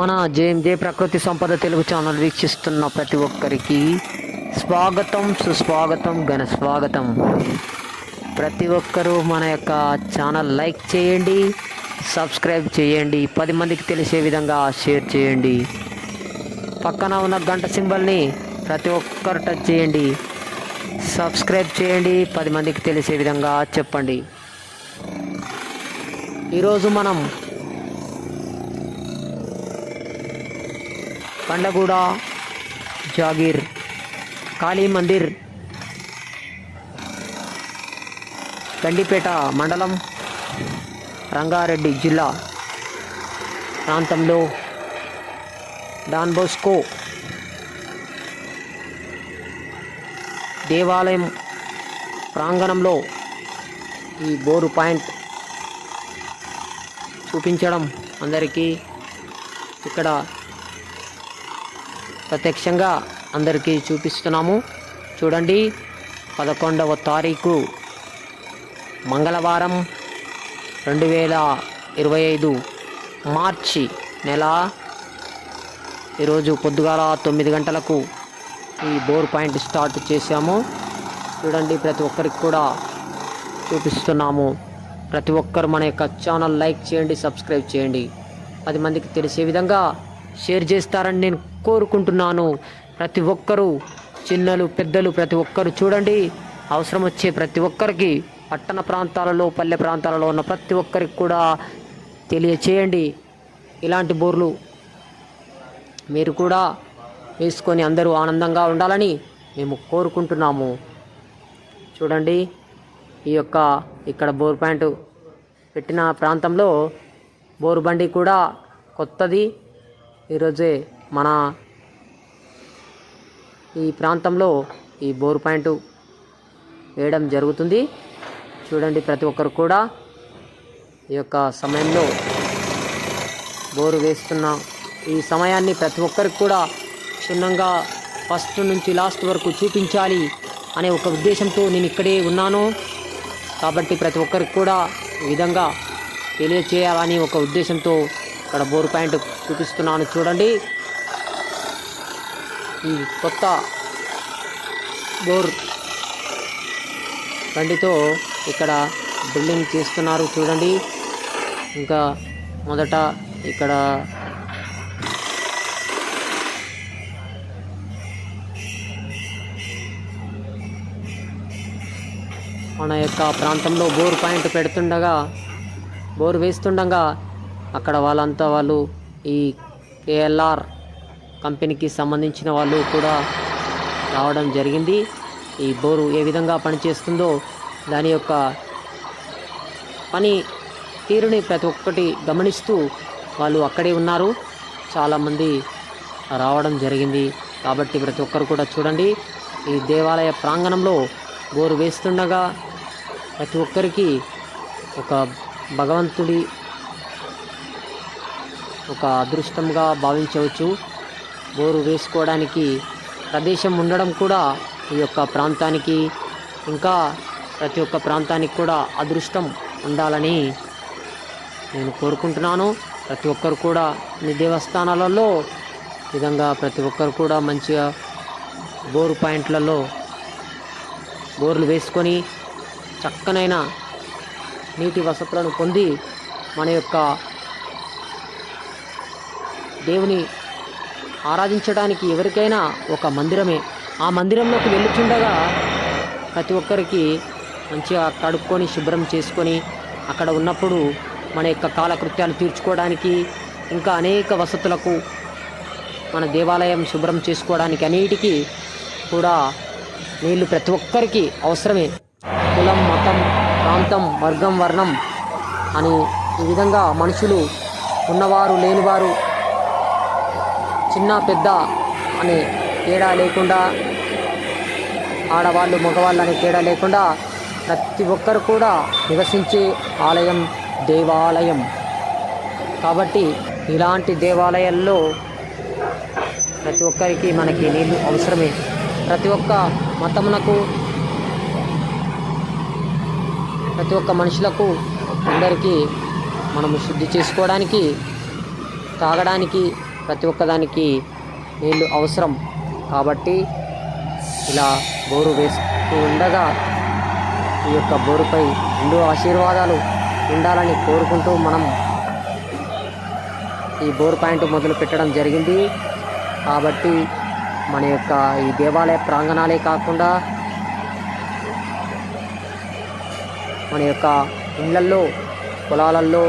మన జేఎంజే ప్రకృతి సంపద తెలుగు ఛానల్ వీక్షిస్తున్న ప్రతి ఒక్కరికి స్వాగతం సుస్వాగతం ఘన స్వాగతం. ప్రతి ఒక్కరూ మన యొక్క ఛానల్ లైక్ చేయండి సబ్స్క్రైబ్ చేయండి పది మందికి తెలిసే విధంగా షేర్ చేయండి. పక్కన ఉన్న గంట సింబల్ని ప్రతి ఒక్కరు టచ్ చేయండి సబ్స్క్రైబ్ చేయండి పది మందికి తెలిసే విధంగా చెప్పండి. ఈరోజు మనం పండగూడ జాగీర్ కాళీ మందిర్ గండిపేట మండలం రంగారెడ్డి జిల్లా ప్రాంతంలో డాన్బోస్కో దేవాలయం ప్రాంగణంలో ఈ బోరు పాయింట్ చూపించడం అందరికీ ఇక్కడ ప్రత్యక్షంగా అందరికీ చూపిస్తున్నాము. చూడండి పదకొండవ తారీఖు మంగళవారం రెండు వేల ఇరవై ఐదు మార్చి నెల. ఈరోజు పొద్దుగాల తొమ్మిది గంటలకు ఈ బోర్ పాయింట్ స్టార్ట్ చేశాము. చూడండి ప్రతి ఒక్కరికి కూడా చూపిస్తున్నాము. ప్రతి ఒక్కరు మన యొక్క ఛానల్ లైక్ చేయండి సబ్స్క్రైబ్ చేయండి. పది మందికి తెలిసే విధంగా షేర్ చేస్తారని నేను కోరుకుంటున్నాను. ప్రతి ఒక్కరూ చిన్నలు పెద్దలు ప్రతి ఒక్కరు చూడండి. అవసరం వచ్చే ప్రతి ఒక్కరికి పట్టణ ప్రాంతాలలో పల్లె ప్రాంతాలలో ఉన్న ప్రతి ఒక్కరికి కూడా తెలియచేయండి. ఇలాంటి బోర్లు మీరు కూడా వేసుకొని అందరూ ఆనందంగా ఉండాలని మేము కోరుకుంటున్నాము. చూడండి ఈ యొక్క ఇక్కడ బోర్ ప్యాంటు పెట్టిన ప్రాంతంలో బోరు బండి కూడా కొత్తది. ఈరోజే మన ఈ ప్రాంతంలో ఈ బోరు పాయింట్ వేయడం జరుగుతుంది. చూడండి ప్రతి ఒక్కరు కూడా ఈ యొక్క సమయంలో బోరు వేస్తున్న ఈ సమయాన్ని ప్రతి ఒక్కరికి కూడా క్షుణ్ణంగా ఫస్ట్ నుంచి లాస్ట్ వరకు చూపించాలి అనే ఒక ఉద్దేశంతో నేను ఇక్కడే ఉన్నాను. కాబట్టి ప్రతి ఒక్కరికి కూడా ఈ విధంగా తెలియచేయాలని ఒక ఉద్దేశంతో ఇక్కడ బోర్ పాయింట్ చూపిస్తున్నాను. చూడండి. ఈ కొత్త బోర్ బండితో ఇక్కడ బిల్డింగ్ చేస్తున్నారు. చూడండి. ఇంకా మొదట ఇక్కడ మన యొక్క ప్రాంతంలో బోర్ పాయింట్ పెడుతుండగా బోర్ వేస్తుండగా అక్కడ వాళ్ళంతా వాళ్ళు ఈ కేఎల్ఆర్ కంపెనీకి సంబంధించిన వాళ్ళు కూడా రావడం జరిగింది. ఈ బోరు ఏ విధంగా పనిచేస్తుందో దాని యొక్క పని తీరుని ప్రతి ఒక్కటి గమనిస్తూ వాళ్ళు అక్కడే ఉన్నారు. చాలామంది రావడం జరిగింది. కాబట్టి ప్రతి ఒక్కరు కూడా చూడండి. ఈ దేవాలయ ప్రాంగణంలో బోరు వేస్తుండగా ప్రతి ఒక్కరికి ఒక భగవంతుడి ఒక అదృష్టంగా భావించవచ్చు. బోరు వేసుకోవడానికి ప్రదేశం ఉండడం కూడా ఈ యొక్క ప్రాంతానికి ఇంకా ప్రతి ఒక్క ప్రాంతానికి కూడా అదృష్టం ఉండాలని నేను కోరుకుంటున్నాను. ప్రతి ఒక్కరు కూడా మీ దేవస్థానాలలో విధంగా ప్రతి ఒక్కరు కూడా మంచిగా బోరు పాయింట్లలో బోర్లు వేసుకొని చక్కనైన నీటి వసతులను పొంది మన యొక్క దేవుని ఆరాధించడానికి ఎవరికైనా ఒక మందిరమే. ఆ మందిరంలోకి వెళ్ళుచుండగా ప్రతి ఒక్కరికి మంచిగా కడుక్కొని శుభ్రం చేసుకొని అక్కడ ఉన్నప్పుడు మన యొక్క కాలకృత్యాలు తీర్చుకోవడానికి ఇంకా అనేక వసతులకు మన దేవాలయం శుభ్రం చేసుకోవడానికి అన్నిటికీ కూడా నీళ్ళు ప్రతి ఒక్కరికి అవసరమే. కులం మతం ప్రాంతం వర్గం వర్ణం అని ఈ విధంగా మనుషులు ఉన్నవారు లేనివారు చిన్న పెద్ద అనే తేడా లేకుండా ఆడవాళ్ళు మగవాళ్ళు అనే తేడా లేకుండా ప్రతి ఒక్కరు కూడా నివసించే ఆలయం దేవాలయం. కాబట్టి ఇలాంటి దేవాలయాల్లో ప్రతి ఒక్కరికి మనకి నీళ్ళు అవసరమే. ప్రతి ఒక్క మతమునకు ప్రతి ఒక్క మనుషులకు అందరికీ మనము శుద్ధి చేసుకోవడానికి తాగడానికి ప్రతి ఒక్కదానికి నీళ్ళు అవసరం. కాబట్టి ఇలా బోరు వేస్తూ ఉండగా ఈ యొక్క బోరుపై రెండు ఆశీర్వాదాలు ఉండాలని కోరుకుంటూ మనం ఈ బోర్ పాయింట్ మొదలు పెట్టడం జరిగింది. కాబట్టి మన యొక్క ఈ దేవాలయ ప్రాంగణాలే కాకుండా మన యొక్క ఇళ్ళల్లో పొలాలల్లో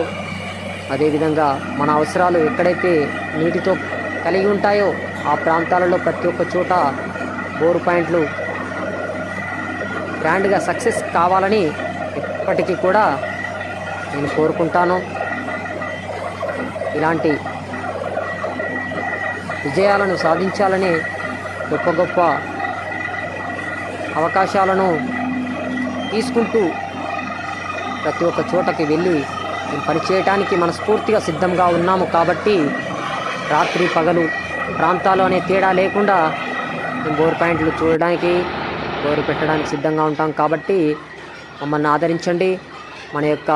అదేవిధంగా మన అవసరాలు ఎక్కడైతే నీటితో కలిగి ఉంటాయో ఆ ప్రాంతాలలో ప్రతి ఒక్క చోట బోర్ పాయింట్లు గ్రాండ్గా సక్సెస్ కావాలని ఎప్పటికీ కూడా నేను కోరుకుంటాను. ఇలాంటి విజయాలను సాధించాలని గొప్ప గొప్ప అవకాశాలను తీసుకుంటూ ప్రతి ఒక్క చోటకి వెళ్ళి పనిచేయటానికి మనస్ఫూర్తిగా సిద్ధంగా ఉన్నాము కాబట్టి రాత్రి పగలు ప్రాంతాలు అనే తేడా లేకుండా మేము బోర్ పాయింట్లు చూడడానికి బోరు పెట్టడానికి సిద్ధంగా ఉంటాం కాబట్టి మమ్మల్ని ఆదరించండి. మన యొక్క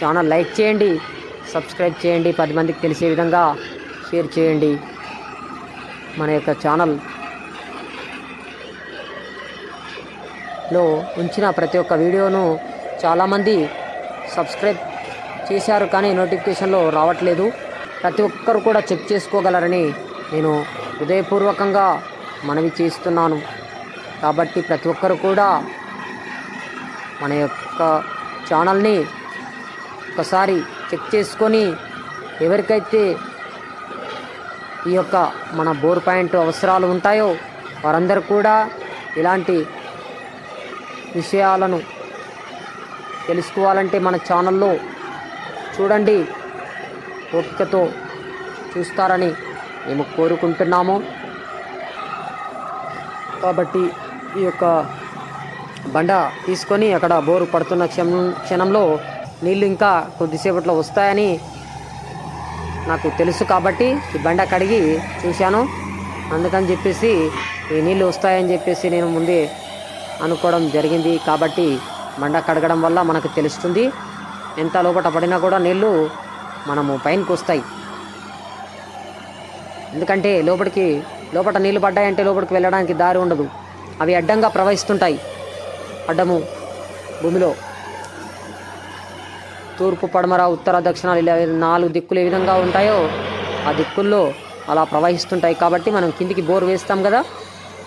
ఛానల్ లైక్ చేయండి సబ్స్క్రైబ్ చేయండి పది మందికి తెలిసే విధంగా షేర్ చేయండి. మన యొక్క ఛానల్లో ఉంచిన ప్రతి ఒక్క వీడియోను చాలామంది సబ్స్క్రైబ్ చేశారు కానీ నోటిఫికేషన్లో రావట్లేదు. ప్రతి ఒక్కరు కూడా చెక్ చేసుకోగలరని నేను హృదయపూర్వకంగా మనవి చేస్తున్నాను. కాబట్టి ప్రతి ఒక్కరు కూడా మన యొక్క ఛానల్ని ఒకసారి చెక్ చేసుకొని ఎవరికైతే ఈ యొక్క మన బోర్ పాయింట్ అవసరాలు ఉంటాయో వారందరూ కూడా ఇలాంటి విషయాలను తెలుసుకోవాలంటే మన ఛానల్లో చూడండి. ఓపికతో చూస్తారని మేము కోరుకుంటున్నాము. కాబట్టి ఈ యొక్క బండ తీసుకొని అక్కడ బోరు పడుతున్న క్షణం క్షణంలో నీళ్ళు ఇంకా కొద్దిసేపట్లో వస్తాయని నాకు తెలుసు కాబట్టి ఈ బండ కడిగి చూశాను. అందుకని చెప్పేసి ఈ నీళ్ళు వస్తాయని చెప్పేసి నేను ముందే అనుకోవడం జరిగింది కాబట్టి బండ కడగడం వల్ల మనకు తెలుస్తుంది. ఎంత లోపల పడినా కూడా నీళ్ళు మనము పైనకి వస్తాయి. ఎందుకంటే లోపలికి లోపల నీళ్ళు పడ్డాయంటే లోపలికి వెళ్ళడానికి దారి ఉండదు. అవి అడ్డంగా ప్రవహిస్తుంటాయి. అడ్డము భూమిలో. తూర్పు పడమర ఉత్తర దక్షిణాలు ఇలా నాలుగు దిక్కులు ఏ విధంగా ఉంటాయో ఆ దిక్కుల్లో అలా ప్రవహిస్తుంటాయి. కాబట్టి మనం కిందికి బోర్ వేస్తాం కదా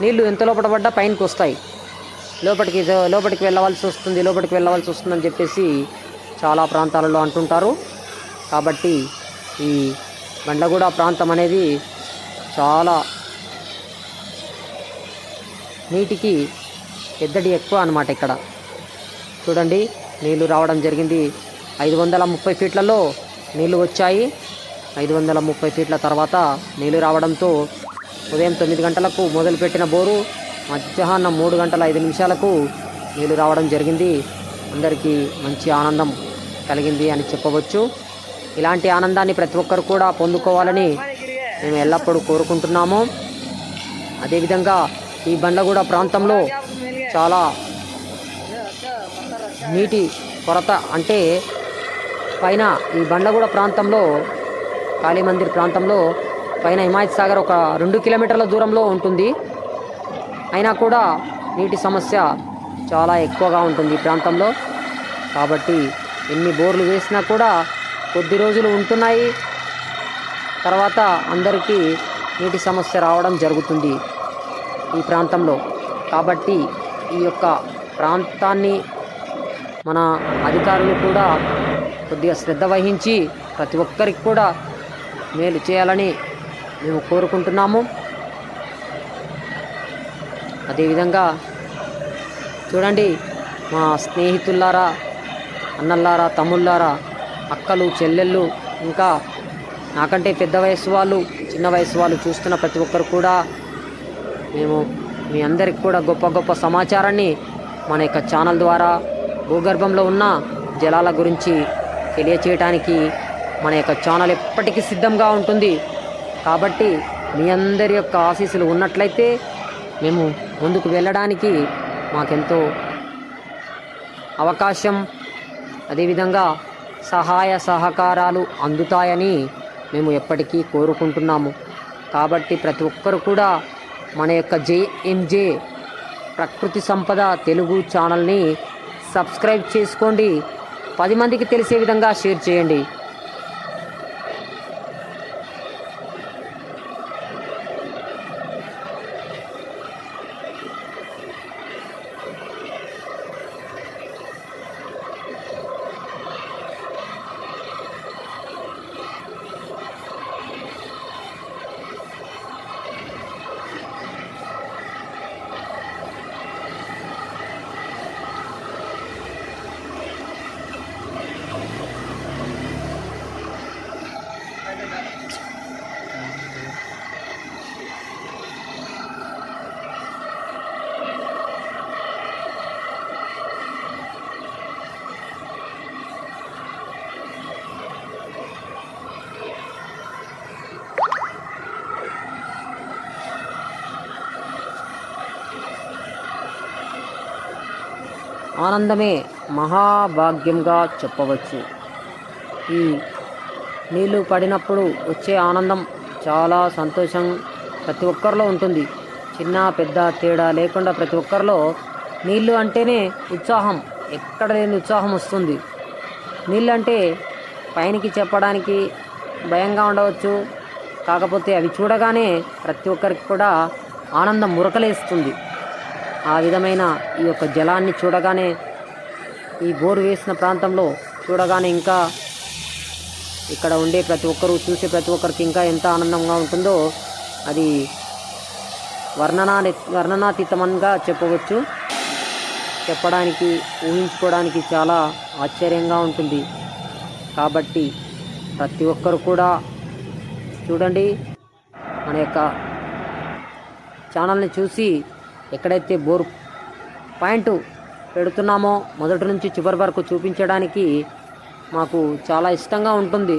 నీళ్ళు ఎంత లోపల పడ్డా పైనకి వస్తాయి. లోపలికి లోపలికి వెళ్ళవలసి వస్తుంది లోపలికి వెళ్ళవలసి వస్తుందని చెప్పేసి చాలా ప్రాంతాలలో అంటుంటారు. కాబట్టి ఈ బండ్లగూడ ప్రాంతం అనేది చాలా నీటికి ఎద్దడి ఎక్కువ అన్నమాట ఇక్కడ. చూడండి నీళ్ళు రావడం జరిగింది. ఐదు వందల ముప్పై ఫీట్లలో నీళ్ళు వచ్చాయి. ఐదు వందల ముప్పై ఫీట్ల తర్వాత నీళ్ళు రావడంతో ఉదయం తొమ్మిది గంటలకు మొదలుపెట్టిన బోరు మధ్యాహ్నం మూడు గంటల ఐదు నిమిషాలకు నీళ్ళు రావడం జరిగింది. అందరికీ మంచి ఆనందం కలిగింది అని చెప్పవచ్చు. ఇలాంటి ఆనందాన్ని ప్రతి ఒక్కరు కూడా పొందుకోవాలని మేము ఎల్లప్పుడూ కోరుకుంటున్నాము. అదేవిధంగా ఈ బండ్లగూడ ప్రాంతంలో చాలా నీటి కొరత అంటే పైన ఈ బండ్లగూడ ప్రాంతంలో కాళీమందిర్ ప్రాంతంలో పైన హిమాయత్ సాగర్ ఒక రెండు కిలోమీటర్ల దూరంలో ఉంటుంది. అయినా కూడా నీటి సమస్య చాలా ఎక్కువగా ఉంటుంది ఈ ప్రాంతంలో. కాబట్టి ఎన్ని బోర్లు వేసినా కూడా కొద్ది రోజులు ఉంటున్నాయి. తర్వాత అందరికీ నీటి సమస్య రావడం జరుగుతుంది ఈ ప్రాంతంలో. కాబట్టి ఈ యొక్క ప్రాంతాన్ని మన అధికారులు కూడా కొద్దిగా శ్రద్ధ వహించి ప్రతి ఒక్కరికి కూడా మేలు చేయాలని మేము కోరుకుంటున్నాము. అదేవిధంగా చూడండి మా స్నేహితులారా అన్నల్లారా తమ్ముళ్ళారా అక్కలు చెల్లెళ్ళు ఇంకా నాకంటే పెద్ద వయసు వాళ్ళు చిన్న వయసు వాళ్ళు చూస్తున్న ప్రతి ఒక్కరు కూడా మేము మీ అందరికి కూడా గొప్ప గొప్ప సమాచారాన్ని మన యొక్క ఛానల్ ద్వారా భూగర్భంలో ఉన్న జలాల గురించి తెలియచేయటానికి మన యొక్క ఛానల్ ఎప్పటికీ సిద్ధంగా ఉంటుంది. కాబట్టి మీ అందరి యొక్క ఆశీస్సులు ఉన్నట్లయితే మేము ముందుకు వెళ్ళడానికి మాకెంతో అవకాశం. అదేవిధంగా సహాయ సహకారాలు అందుతాయని మేము ఎప్పటికీ కోరుకుంటున్నాము. కాబట్టి ప్రతి ఒక్కరు కూడా మన యొక్క జేఎంజే ప్రకృతి సంపద తెలుగు ఛానల్ని సబ్స్క్రైబ్ చేసుకోండి. పది మందికి తెలిసే విధంగా షేర్ చేయండి. ఆనందమే మహాభాగ్యంగా చెప్పవచ్చు. ఈ నీళ్ళు పడినప్పుడు వచ్చే ఆనందం చాలా సంతోషం ప్రతి ఒక్కరిలో ఉంటుంది. చిన్న పెద్ద తేడా లేకుండా ప్రతి ఒక్కరిలో నీళ్ళు అంటేనే ఉత్సాహం. ఎక్కడ లేని ఉత్సాహం వస్తుంది. నీళ్ళు అంటే పైనకి చెప్పడానికి భయంగా ఉండవచ్చు. కాకపోతే అవి చూడగానే ప్రతి ఒక్కరికి కూడా ఆనందం మురకలేస్తుంది. ఆ విధమైన ఈ యొక్క జలాన్ని చూడగానే ఈ బోరు వేసిన ప్రాంతంలో చూడగానే ఇంకా ఇక్కడ ఉండే ప్రతి ఒక్కరూ చూసే ప్రతి ఒక్కరికి ఇంకా ఎంత ఆనందంగా ఉంటుందో అది వర్ణనా వర్ణనాతీతమంగా చెప్పవచ్చు. చెప్పడానికి ఊహించుకోవడానికి చాలా ఆశ్చర్యంగా ఉంటుంది. కాబట్టి ప్రతి ఒక్కరు కూడా చూడండి. మన యొక్క ఛానల్ని చూసి ఎక్కడైతే బోర్ పాయింట్ పెడుతున్నామో మొదటి నుంచి చివరి వరకు చూపించడానికి మాకు చాలా ఇష్టంగా ఉంటుంది.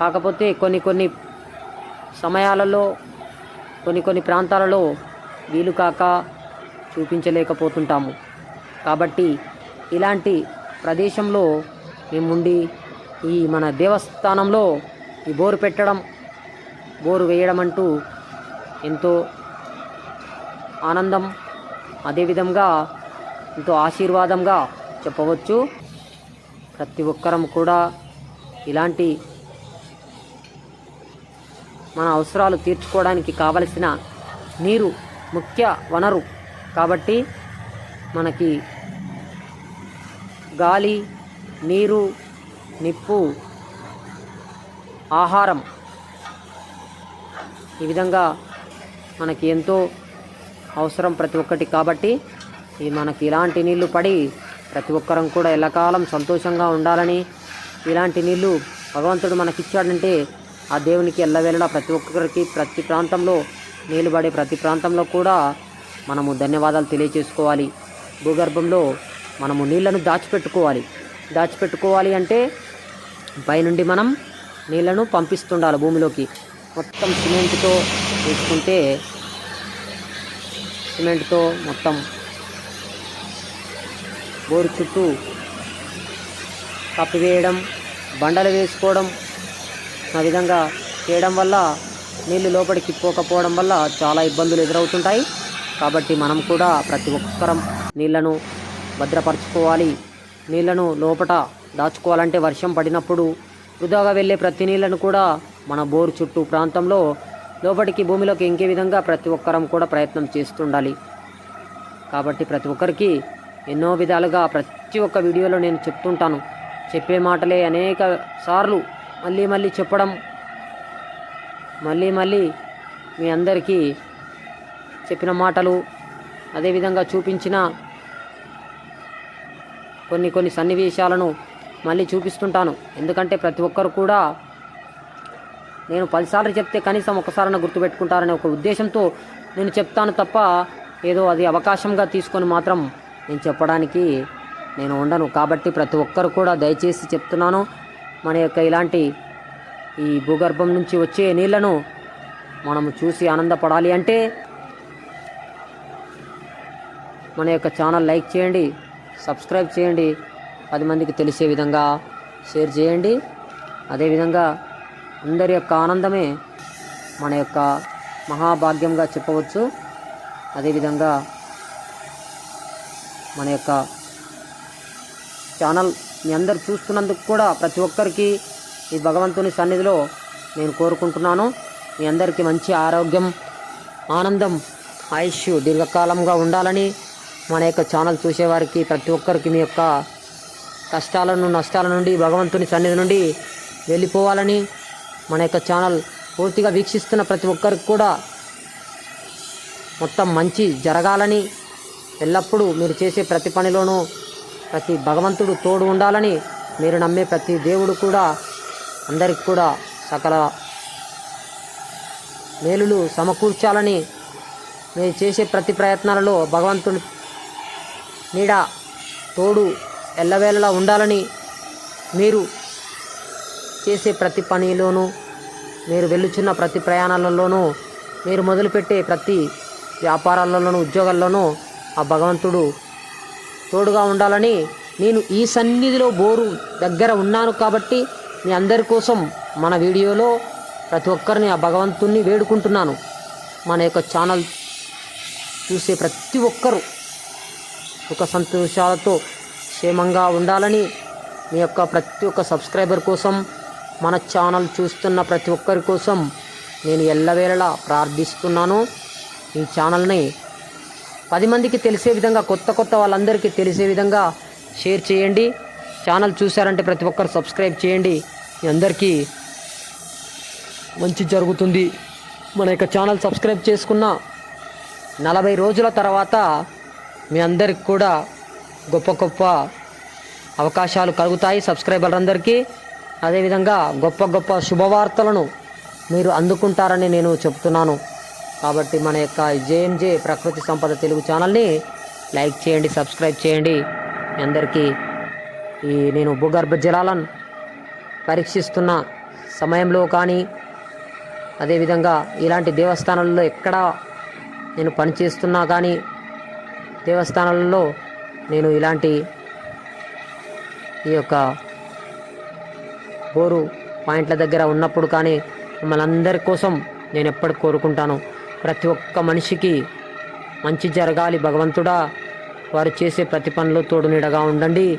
కాకపోతే కొన్ని కొన్ని సమయాలలో కొన్ని కొన్ని ప్రాంతాలలో వీలు కాక చూపించలేకపోతుంటాము. కాబట్టి ఇలాంటి ప్రదేశంలో మేముండి ఈ మన దేవస్థానంలో ఈ బోరు పెట్టడం బోరు వేయడం అంటూ ఎంతో ఆనందం అదేవిధంగా ఎంతో ఆశీర్వాదంగా చెప్పవచ్చు. ప్రతి ఒక్కరం కూడా ఇలాంటి మన అవసరాలు తీర్చుకోవడానికి కావలసిన నీరు ముఖ్య వనరు. కాబట్టి మనకి గాలి నీరు నిప్పు ఆహారం ఈ విధంగా మనకి ఎంతో అవసరం ప్రతి ఒక్కటి కాబట్టి ఈ మనకి ఇలాంటి నీళ్ళు పడి ప్రతి ఒక్కరం కూడా ఎల్లకాలం సంతోషంగా ఉండాలని ఇలాంటి నీళ్ళు భగవంతుడు మనకిచ్చాడంటే ఆ దేవునికి ఎల్లవేళలా ప్రతి ఒక్కరికి ప్రతి ప్రాంతంలో నీళ్ళు పడే ప్రతి ప్రాంతంలో కూడా మనము ధన్యవాదాలు తెలియచేసుకోవాలి. భూగర్భంలో మనము నీళ్ళను దాచిపెట్టుకోవాలి. దాచిపెట్టుకోవాలి అంటే పైనుండి మనం నీళ్ళను పంపిస్తుండాలి భూమిలోకి. మొత్తం సిమెంట్తో వేసుకుంటే సిమెంట్తో మొత్తం బోరు చుట్టూ కప్పివేయడం బండలు వేసుకోవడం ఆ విధంగా చేయడం వల్ల నీళ్ళు లోపలికి పోకపోవడం వల్ల చాలా ఇబ్బందులు ఎదురవుతుంటాయి. కాబట్టి మనం కూడా ప్రతి ఒక్కరం నీళ్ళను భద్రపరచుకోవాలి. నీళ్ళను లోపట దాచుకోవాలంటే వర్షం పడినప్పుడు వృధాగా వెళ్ళే ప్రతి నీళ్ళను కూడా మన బోరు చుట్టూ ప్రాంతంలో లోపలికి భూమిలోకి ఇంకే విధంగా ప్రతి ఒక్కరం కూడా ప్రయత్నం చేస్తుండాలి. కాబట్టి ప్రతి ఒక్కరికి ఎన్నో విధాలుగా ప్రతి ఒక్క వీడియోలో నేను చెప్తుంటాను. చెప్పే మాటలే అనేక సార్లు మళ్ళీ మళ్ళీ చెప్పడం మళ్ళీ మళ్ళీ మీ అందరికీ చెప్పిన మాటలు అదేవిధంగా చూపించిన కొన్ని కొన్ని సన్నివేశాలను మళ్ళీ చూపిస్తుంటాను. ఎందుకంటే ప్రతి ఒక్కరు కూడా నేను పదిసార్లు చెప్తే కనీసం ఒకసారైనా గుర్తుపెట్టుకుంటారనే ఒక ఉద్దేశంతో నేను చెప్తాను తప్ప ఏదో అది అవకాశంగా తీసుకొని మాత్రం నేను చెప్పడానికి నేను ఉండను. కాబట్టి ప్రతి ఒక్కరు కూడా దయచేసి చెప్తున్నాను మన యొక్క ఇలాంటి ఈ భూగర్భం నుంచి వచ్చే నీళ్ళను మనము చూసి ఆనందపడాలి అంటే మన యొక్క ఛానల్ లైక్ చేయండి సబ్స్క్రైబ్ చేయండి పది మందికి తెలిసే విధంగా షేర్ చేయండి. అదేవిధంగా అందరి యొక్క ఆనందమే మన యొక్క మహాభాగ్యంగా చెప్పవచ్చు. అదేవిధంగా మన యొక్క ఛానల్ మీ అందరు చూస్తున్నందుకు కూడా ప్రతి ఒక్కరికి ఈ భగవంతుని సన్నిధిలో నేను కోరుకుంటున్నాను. మీ అందరికీ మంచి ఆరోగ్యం ఆనందం ఆయుష్ దీర్ఘకాలంగా ఉండాలని మన యొక్క ఛానల్ చూసేవారికి ప్రతి ఒక్కరికి మీ యొక్క కష్టాలను నష్టాల నుండి భగవంతుని సన్నిధి నుండి వెళ్ళిపోవాలని మన యొక్క ఛానల్ పూర్తిగా వీక్షిస్తున్న ప్రతి ఒక్కరికి కూడా మొత్తం మంచి జరగాలని ఎల్లప్పుడూ మీరు చేసే ప్రతి పనిలోనూ ప్రతి భగవంతుడు తోడు ఉండాలని మీరు నమ్మే ప్రతి దేవుడు కూడా అందరికి కూడా సకల మేలులు సమకూర్చాలని మీరు చేసే ప్రతి ప్రయత్నాలలో భగవంతుని నీడ తోడు ఎల్లవేళలా ఉండాలని మీరు చేసే ప్రతి పనిలోనూ మీరు వెళ్ళుచున్న ప్రతి ప్రయాణాలలోనూ మీరు మొదలుపెట్టే ప్రతి వ్యాపారాలలోనూ ఉద్యోగాల్లోనూ ఆ భగవంతుడు తోడుగా ఉండాలని నేను ఈ సన్నిధిలో బోరు దగ్గర ఉన్నాను కాబట్టి మీ అందరి కోసం మన వీడియోలో ప్రతి ఒక్కరిని ఆ భగవంతుణ్ణి వేడుకుంటున్నాను. మన యొక్క ఛానల్ చూసే ప్రతి ఒక్కరూ సుఖ సంతోషాలతో క్షేమంగా ఉండాలని మీ యొక్క ప్రతి ఒక్క సబ్స్క్రైబర్ కోసం మన ఛానల్ చూస్తున్న ప్రతి ఒక్కరి కోసం నేను ఎల్లవేళలా ప్రార్థిస్తున్నాను. ఈ ఛానల్ని పది మందికి తెలిసే విధంగా కొత్త కొత్త వాళ్ళందరికీ తెలిసే విధంగా షేర్ చేయండి. ఛానల్ చూశారంటే ప్రతి ఒక్కరు సబ్స్క్రైబ్ చేయండి. మీ అందరికీ మంచి జరుగుతుంది. మన యొక్క ఛానల్ సబ్స్క్రైబ్ చేసుకున్న నలభై రోజుల తర్వాత మీ అందరికి కూడా గొప్ప గొప్ప అవకాశాలు కలుగుతాయి సబ్స్క్రైబర్లందరికీ. అదేవిధంగా గొప్ప గొప్ప శుభవార్తలను మీరు అందుకుంటారని నేను చెప్తున్నాను. కాబట్టి మన యొక్క జేఎంజే ప్రకృతి సంపద తెలుగు ఛానల్ని లైక్ చేయండి సబ్స్క్రైబ్ చేయండి. అందరికీ ఈ నేను భూగర్భ జలాలను పరీక్షిస్తున్న సమయంలో కానీ అదేవిధంగా ఇలాంటి దేవస్థానాల్లో ఎక్కడ నేను పనిచేస్తున్నా కానీ దేవస్థానాలలో నేను ఇలాంటి ఈ యొక్క బోరు పాయింట్ల దగ్గర ఉన్నప్పుడు కానీ మిమ్మల్ని అందరి కోసం నేను ఎప్పటి కోరుకుంటాను. ప్రతి ఒక్క మనిషికి మంచి జరగాలి. భగవంతుడా వారు చేసే ప్రతి పనిలో తోడు నీడగా ఉండండి.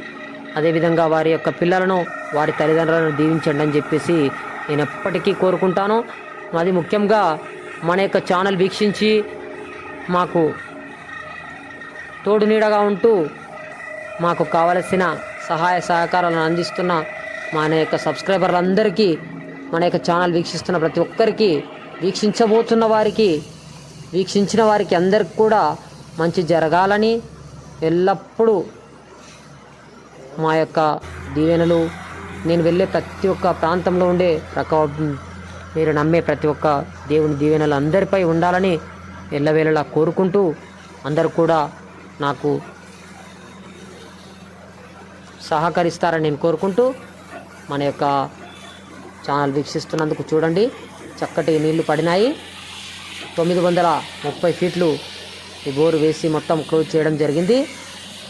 అదేవిధంగా వారి యొక్క పిల్లలను వారి తల్లిదండ్రులను దీవించండి అని చెప్పేసి నేను ఎప్పటికీ కోరుకుంటాను. అది ముఖ్యంగా మన యొక్క ఛానల్ వీక్షించి మాకు తోడు నీడగా ఉంటూ మాకు కావలసిన సహాయ సహకారాలను అందిస్తున్న మన యొక్క సబ్స్క్రైబర్లందరికీ మన యొక్క ఛానల్ వీక్షిస్తున్న ప్రతి ఒక్కరికి వీక్షించబోతున్న వారికి వీక్షించిన వారికి అందరికి కూడా మంచి జరగాలని ఎల్లప్పుడూ మా యొక్క దీవెనలు నేను వెళ్ళే ప్రతి ఒక్క ప్రాంతంలో ఉండే ప్రక మీరు నమ్మే ప్రతి ఒక్క దేవుని దీవెనలు అందరిపై ఉండాలని ఎల్లవేళలా కోరుకుంటూ అందరూ కూడా నాకు సహకరిస్తారని నేను కోరుకుంటూ మన యొక్క ఛానల్ వీక్షిస్తున్నందుకు చూడండి. చక్కటి నీళ్ళు పడినాయి. తొమ్మిది వందల ముప్పై ఫీట్లు ఈ బోరు వేసి మొత్తం క్లోజ్ చేయడం జరిగింది.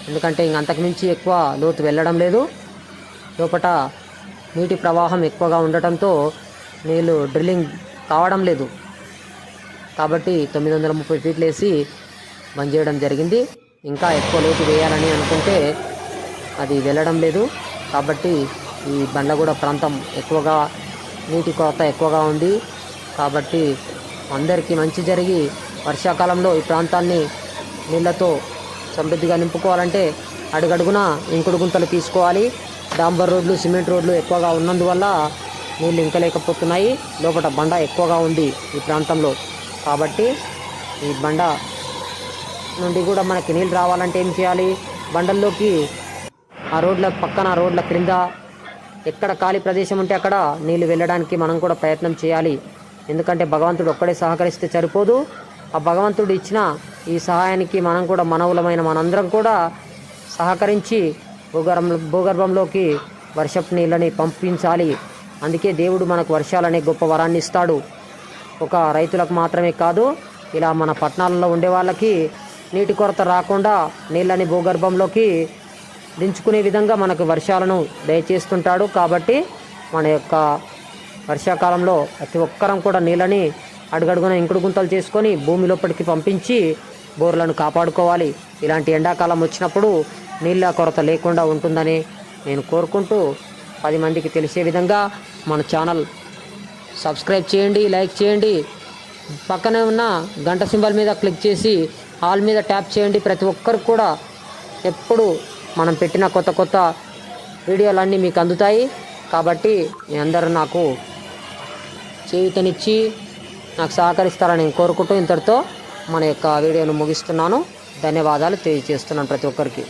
ఎందుకంటే ఇంక అంతకుమించి ఎక్కువ లోతు వెళ్ళడం లేదు. లోపట నీటి ప్రవాహం ఎక్కువగా ఉండటంతో నీళ్ళు డ్రిల్లింగ్ కావడం లేదు. కాబట్టి తొమ్మిది వందల ముప్పై ఫీట్లు వేసి బంద్ చేయడం జరిగింది. ఇంకా ఎక్కువ లోతు వేయాలని అనుకుంటే అది వెళ్ళడం లేదు. కాబట్టి ఈ బండ్లగూడ ప్రాంతం ఎక్కువగా నీటి కొరత ఎక్కువగా ఉంది. కాబట్టి అందరికీ మంచి జరిగి వర్షాకాలంలో ఈ ప్రాంతాన్ని నీళ్ళతో సమృద్ధిగా నింపుకోవాలంటే అడుగడుగున ఇంకుడు గుంతలు తీసుకోవాలి. డాంబర్ రోడ్లు సిమెంట్ రోడ్లు ఎక్కువగా ఉన్నందువల్ల నీళ్ళు ఇంకలేకపోతున్నాయి లోపల బండ ఎక్కువగా ఉంది ఈ ప్రాంతంలో. కాబట్టి ఈ బండ నుండి కూడా మనకి నీళ్ళు రావాలంటే ఏం చేయాలి? బండల్లోకి ఆ రోడ్ల పక్కన రోడ్ల క్రింద ఎక్కడ ఖాళీ ప్రదేశం ఉంటే అక్కడ నీళ్ళు వెళ్ళడానికి మనం కూడా ప్రయత్నం చేయాలి. ఎందుకంటే భగవంతుడు ఒక్కడే సహకరిస్తే సరిపోదు. ఆ భగవంతుడు ఇచ్చిన ఈ సహాయానికి మనం కూడా మనవులమైన మనందరం కూడా సహకరించి భూగర్భం భూగర్భంలోకి వర్షపు నీళ్ళని పంపించాలి. అందుకే దేవుడు మనకు వర్షాలనే గొప్ప వరాన్ని ఇస్తాడు. ఒక రైతులకు మాత్రమే కాదు ఇలా మన పట్టణాలలో ఉండే వాళ్ళకి నీటి కొరత రాకుండా నీళ్ళని భూగర్భంలోకి దించుకునే విధంగా మనకు వర్షాలను దయచేస్తుంటాడు. కాబట్టి మన యొక్క వర్షాకాలంలో ప్రతి ఒక్కరం కూడా నీళ్ళని అడుగడుగున ఇంకుడు గుంతలు చేసుకొని భూమి లోపలికి పంపించి బోర్లను కాపాడుకోవాలి. ఇలాంటి ఎండాకాలం వచ్చినప్పుడు నీళ్ళ కొరత లేకుండా ఉంటుందని నేను కోరుకుంటూ పది మందికి తెలిసే విధంగా మన ఛానల్ సబ్స్క్రైబ్ చేయండి లైక్ చేయండి. పక్కనే ఉన్న గంట సింబల్ మీద క్లిక్ చేసి ఆల్ మీద ట్యాప్ చేయండి. ప్రతి ఒక్కరు కూడా ఎప్పుడు మనం పెట్టిన కొత్త కొత్త వీడియోలన్నీ మీకు అందుతాయి. కాబట్టి మీ అందరూ నాకు చేయుతనిచ్చి నాకు సహకరిస్తారని నేను కోరుకుంటూ ఇంతటితో మన యొక్క వీడియోను ముగిస్తున్నాను. ధన్యవాదాలు తెలియజేస్తున్నాను ప్రతి ఒక్కరికి.